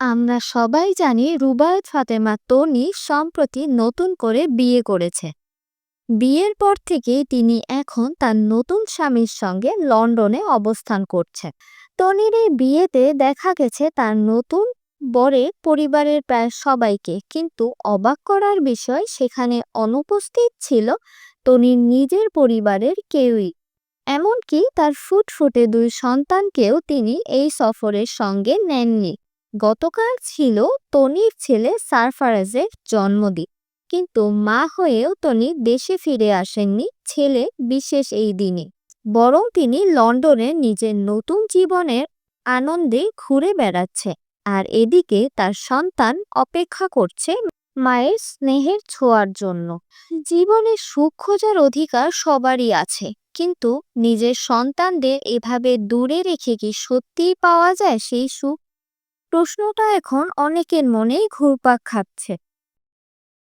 আমরা সবাই জানি রুবায়েত ফাতেমা তনি সম্প্রতি নতুন করে বিয়ে করেছে। বিয়ের পর থেকে তিনি এখন তার নতুন স্বামীর সঙ্গে লন্ডনে অবস্থান করছেন তনির এই বিয়েতে দেখা গেছে তার নতুন বরের পরিবারের প্রায় সবাইকে, কিন্তু অবাক করার বিষয় সেখানে অনুপস্থিত ছিল তনির নিজের পরিবারের কেউই। এমনকি তার ফুটফুটে দুই সন্তানকেও তিনি এই সফরের সঙ্গে নেননি। গতকাল ছিল তনির ছেলে সারফারাজের জন্মদিন। কিন্তু মা হয়েও তনি দেশে ফিরে আসেননি ছেলে বিশেষ এই দিনে। বরং তিনি লন্ডনে নিজের নতুন জীবনের আনন্দে ঘুরে বেড়াচ্ছে আর এদিকে তার সন্তান অপেক্ষা করছে মায়ের স্নেহের ছোঁয়ার জন্য। জীবনে সুখ খোঁজার অধিকার সবারই আছে, কিন্তু নিজের সন্তানদের এভাবে দূরে রেখে কি সত্যিই পাওয়া যায় সেই সুখ? প্রশ্নটা এখন অনেকের মনেই ঘুরপাক খাচ্ছে।